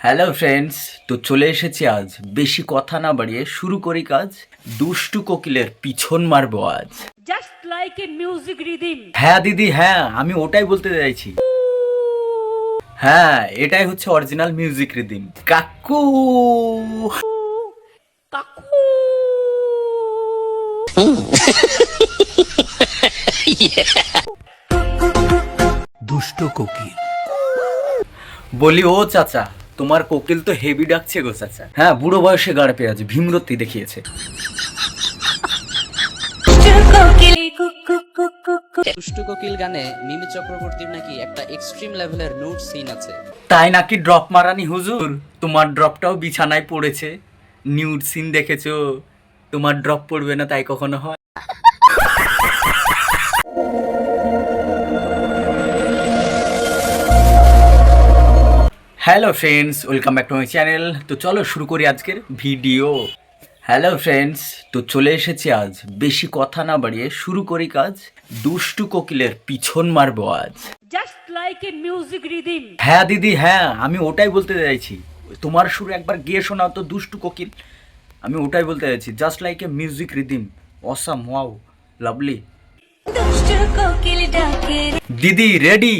Hello friends তো চলে এসেছি আজ। বেশি কথা না বাড়িয়ে শুরু করি কাজ। দুষ্টু কোকিলের পিছন মারবো আজ। Just like a music rhythm. হ্যাঁ দিদি হ্যাঁ আমি ওটাই বলতে চাইছি। হ্যাঁ এটাই হচ্ছে অরিজিনাল মিউজিক রিদিম কাকু! কাকু! দুষ্ট কোকিল। বলি ও চাচা তোমার কোকিল তো হেভি ডাকছে গো চাচা। হ্যাঁ বুড়ো বয়সে গাড় পেয়ে আছে ভীমরতি দেখিয়েছে। দুষ্টু কোকিল গানে মিমি চক্রবর্তীর নাকি একটা এক্সট্রিম লেভেলের নোট সিন আছে। তাই নাকি ড্রপ মারানি হুজুর? তোমার ড্রপটাও বিছানায় পড়েছে। নিউড সিন দেখেছ। তোমার ড্রপ পড়বে না তাই কখনো হয়? Hello friends welcome back to my channel তো চলো শুরু করি আজকের ভিডিও হ্যালো ফ্রেন্ডস তো চলে এসেছি আজ। বেশি কথা না বাড়িয়ে শুরু করি কাজ। দুষ্টু কোকিলের পিছন মারবো আজ। Just like a music rhythm হ্যাঁ দিদি হ্যাঁ আমি ওটাই বলতে চাইছি। তোমার সুর একবার গিয়ে শোনাও তো দুষ্টু কোকিল। আমি ওটাই বলতে চাইছি। Just like a music rhythm awesome wow lovely দুষ্টু কোকিল ডাকে। দিদি ready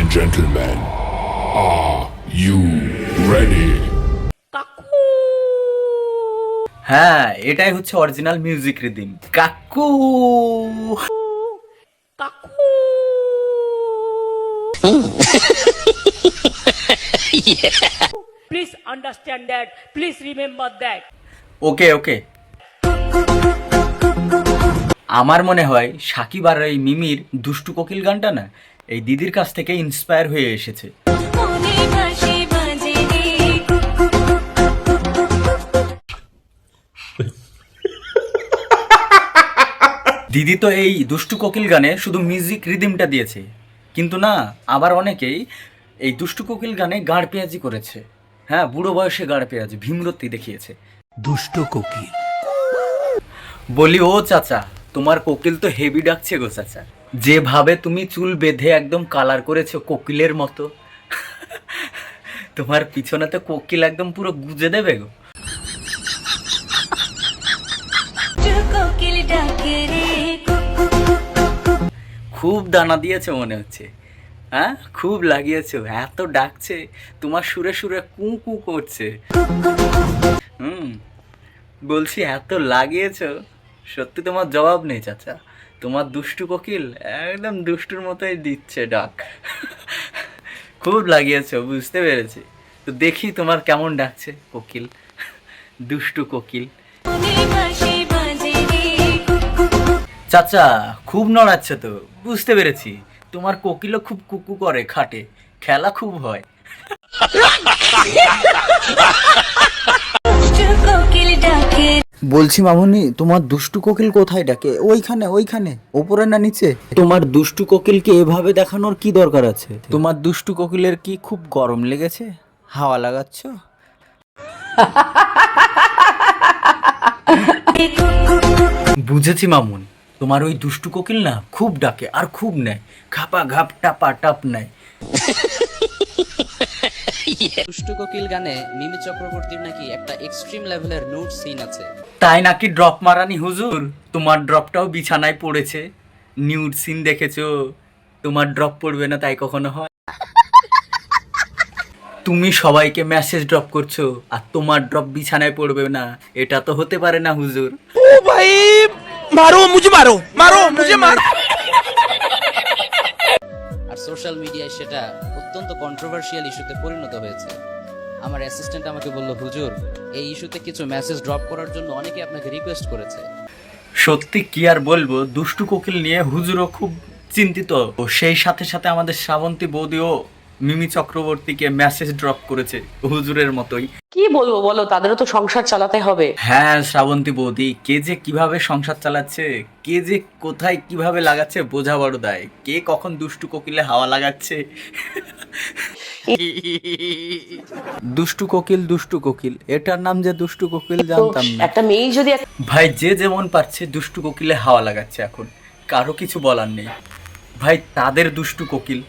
and gentlemen, are you ready? কাকু! হ্যাঁ এটাই হচ্ছে অরিজিনাল মিউজিক রিদিম কাকু! কাকু! Please understand that. Please remember that. Okay okay আমার মনে হয় সাকিব আর এই মিমির দুষ্টু কোকিল গানটা না এই দিদির কাছ থেকে ইন্সপায়ার হয়ে এসেছে। দিদি তো এই দুষ্টু কোকিল গানে শুধু মিউজিক রিদিমটা দিয়েছে। কিন্তু না আবার অনেকেই এই দুষ্টু কোকিল গানে গাড় পেঁয়াজি করেছে। হ্যাঁ বুড়ো বয়সে গাড় পেঁয়াজি ভীমরতি দেখিয়েছে। দুষ্ট কোকিল। বলি ও চাচা তোমার কোকিল তো হেভি ডাকছে গো চাচা। যেভাবে তুমি চুল বেঁধে একদম কালার করেছ কোকিলের মতো তোমার পিছনে তো কোকিল একদম পুরো গুজে দেবে গো। খুব দানা দিয়েছে মনে হচ্ছে। হ্যাঁ? খুব লাগিয়েছো এত ডাকছে তোমার সুরে সুরে কু কু করছে। হুম। বলছি এত লাগিয়েছো সত্যি তোমার জবাব নেই চাচা। তোমার দুষ্টু কোকিল একদম দুষ্টুর মতোই দিচ্ছে ডাক। খুব লাগিয়েছো, বুঝতে পেরেছি। তো দেখি তোমার কেমন ডাকছে, কোকিল। দুষ্টু কোকিল। চাচা, খুব নড়াচ্ছে তো, বুঝতে পেরেছি। তোমার কোকিলও খুব কুকু করে খাটে, খেলা খুব হয়। বলছি মামনি তোমার দুষ্টু কোকিল কোথায় ডাকে? ওইখানে ওইখানে ওপরে না নিচে? তোমার দুষ্টু কোকিলকে এভাবে দেখানোর কি দরকার আছে? তোমার দুষ্টু কোকিলের কি খুব গরম লেগেছে? হাওয়া লাগাচ্ছ? বুঝেছি মামুন। তোমার ওই দুষ্টু কোকিল না খুব ডাকে আর খুব নেয়। খাপা ঘাপ টাপা টাপ নেয়। দুষ্টু কোকিল গানে মিমি চক্রবর্তীর নাকি একটা এক্সট্রিম লেভেলের নোট সিন আছে। তাই নাকি ড্রপ মারানি হুজুর? তোমার ড্রপটাও বিছানায় পড়েছে। নিউড সিন দেখেছ? তোমার ড্রপ পড়বে না তাই কখনো হয়? তুমি সবাইকে মেসেজ ড্রপ করছ আর তোমার ড্রপ বিছানায় পড়বে না। এটা তো হতে পারে না হুজুর। ও ভাই মারো মুঝে মারো মারো মুঝে মারো। সোশ্যাল মিডিয়ায় সেটা অত্যন্ত কন্ট্রোভার্সিয়াল ইস্যুতে পরিণত হয়েছে। আমার অ্যাসিস্ট্যান্ট আমাকে বলল, হুজুর, এই ইস্যুতে কিছু মেসেজ ড্রপ করার জন্য অনেকে আপনাকে রিকোয়েস্ট করেছে। সত্যি কি আর বলব, দুষ্টু কোকিল নিয়ে হুজুরও খুব চিন্তিত। ও সেই সাথে সাথে আমাদের শ্রাবন্তী বৌদিও মিমি চক্রবর্তীকে মেসেজ ড্রপ করেছে হুজুরের মতোই। কি বলব বলো? তাদেরও তো সংসার চালাতে হবে। হ্যাঁ শ্রাবন্তী বৌদি কে যে কীভাবে সংসার চালাচ্ছে কে যে কোথায় কীভাবে লাগাচ্ছে বোঝা বড় দায়। কে কখন দুষ্টু কোকিলে হাওয়া লাগাচ্ছে? দুষ্টু কোকিল দুষ্টু কোকিল। এটার নাম যে দুষ্টু কোকিল জানতাম না। একটা মেয়ে যদি ভাই যে যেমন পারছে দুষ্টু কোকিলে হাওয়া লাগাচ্ছে এখন। কারও কিছু বলার নেই। ভাই তাদের দুষ্টু কোকিল।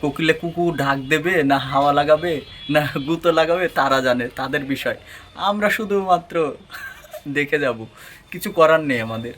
কোকিলে কুকুর ঢাক দেবে, না হাওয়া লাগাবে, না গুঁতো লাগাবে, তারা জানে, তাদের বিষয়। আমরা শুধুমাত্র দেখে যাব। কিছু করার নেই আমাদের।